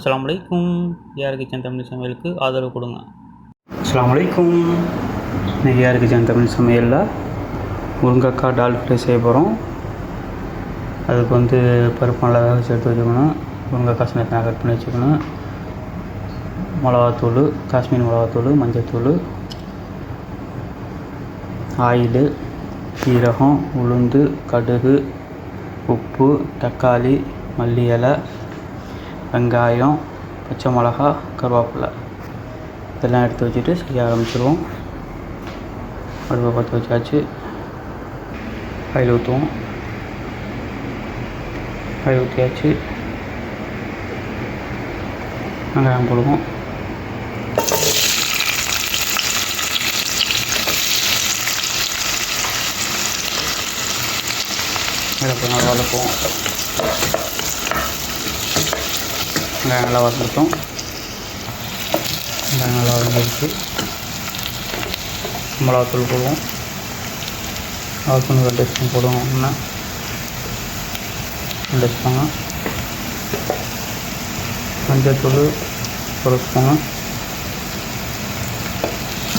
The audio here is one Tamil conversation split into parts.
அஸ்லாம் வலைக்கும் ஏஆர் கிச்சன் தமிழ் சமையலுக்கு ஆதரவு கொடுங்க. அஸ்லாம் வலைக்கும் இன்றைக்கி ஏஆர் கிச்சன் தமிழ் சமையலில்? முருங்கக்காய் டால் ஃப்ரை செய்ய போகிறோம் அதுக்கு வந்து பருப்பு நல்லா வேக சேர்த்து வச்சுக்கணும். முருங்கைக்காய் சின்ன சின்ன கட் பண்ணி வச்சுக்கணும். மிளகாத்தூள் காஷ்மீர் மிளகாத்தூள் மஞ்சத்தூள் ஆயிலு சீரகம் உளுந்து கடுகு உப்பு தக்காளி மல்லி இலை வெங்காயம் பச்சை மிளகா கருவேப்பிலை. இதெல்லாம் எடுத்து வச்சுட்டு செய்ய ஆரம்பிச்சிடுவோம் அடுப்பை பற்ற வச்சாச்சு. ஆயில் ஊற்றுவோம் ஆயில் ஊற்றியாச்சு வெங்காயம் போடுவோம். இதை நல்லா வளர்ப்போம் வெங்காயம் நல்லா வதக்கிட்டோம் வெங்காயம் நல்லா வதங்கிடுச்சு மிளகாத்தூள் போடுவோம். மிளகாத்தூள் ரெண்டு ஸ்பூன் போடுவோம் ஒன்று ரெண்டு ஸ்பூனு. மஞ்சத்தூள் ஒரு ஸ்பூனு.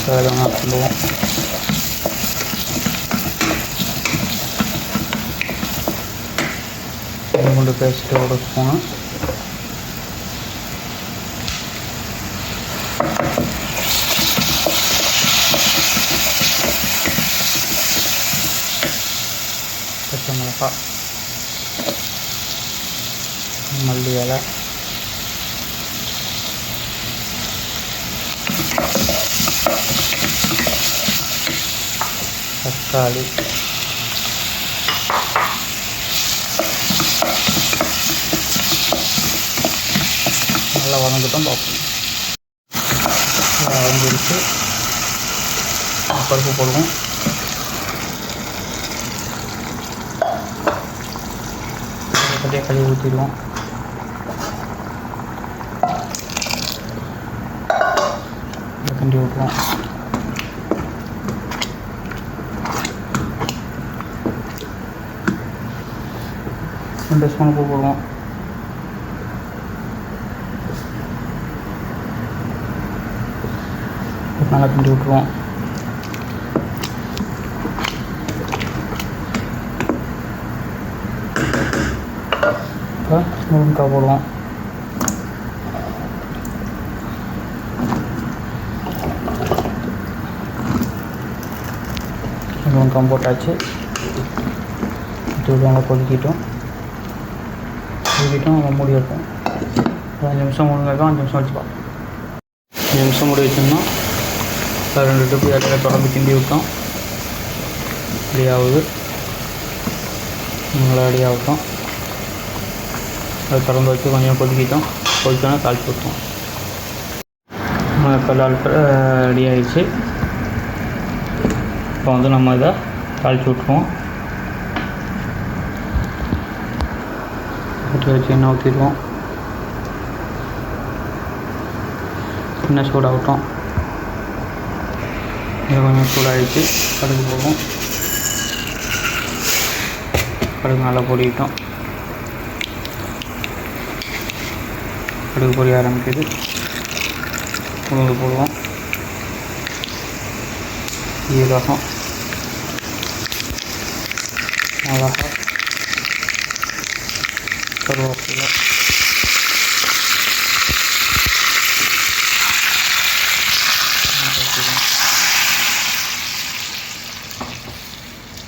வெங்காயம் போடுவோம். இஞ்சி பேஸ்ட்டு ஒரு ஸ்பூனு. பச்சை மிளகா மல்லி இலை. தக்காளி. நல்லா வதங்கிட்டோம் பார்ப்போம். நல்லா வதங்கிடுச்சு. பருப்பு போடுவோம். அப்படியே கழுவி ஊற்றிடுவோம் கிண்டி விட்டுருவோம் ரெண்டு ஸ்பூன் உப்பு போடுவோம். நல்லா கிண்டி விட்டுருவோம் இப்போ முருங்கைக்காய் போடுவோம் முருங்கைக்காய் போட்டாச்சு. தூள் நல்லா கொதிக்கிட்டோம். கொதிக்கிட்டோம் நம்ம மூடி வைப்போம். அஞ்சு நிமிஷம் முருங்கைக்காய் அஞ்சு நிமிஷம் வச்சுப்போம் அஞ்சு நிமிஷம் மூடி வச்சோம்னா அது ரெண்டு ட்ரிப்பு இடத்துல தொடர்ந்து கிண்டி விட்டோம். ரெடி ஆகுது. நல்லா ரெடி ஆகட்டும். அதை திறந்து வச்சு கொஞ்சம் கொதிக்கிட்டோம். கொதிச்சோன்னா தாளிச்சு விட்டோம் கல்லால் ரெடி ஆகிடுச்சு இப்போ வந்து நம்ம இதை தாளிச்சு விட்ருவோம் ஊற்றி வச்சு எண்ணெய் ஊற்றிடுவோம் எண்ணெய் சூடாகட்டும். இது கொஞ்சம் சூடாகிடுச்சு கடுகு போகும் கடுகு நல்லா பொடிக்கிட்டோம் கடுகு பொரிய ஆரம்பிக்குது. உளுந்து போடுவோம். சீரகம் மிளகா கருவேப்பிலை.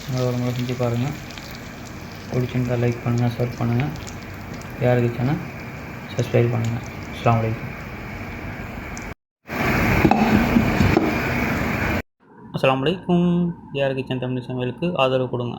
அதை ஒரு முறை செஞ்சு பாருங்கள் பிடிச்சிருந்தால் லைக் பண்ணுங்கள் ஷேர் பண்ணுங்கள் யாருக்கு சேனல் சப்ஸ்கிரைப் பண்ணுங்கள் அஸ்லாம் வலைக்கம் அஸ்லாம் வலைக்கும் யார் கிச்சன் தமிழ் சமையலுக்கு ஆதரவு கொடுங்க.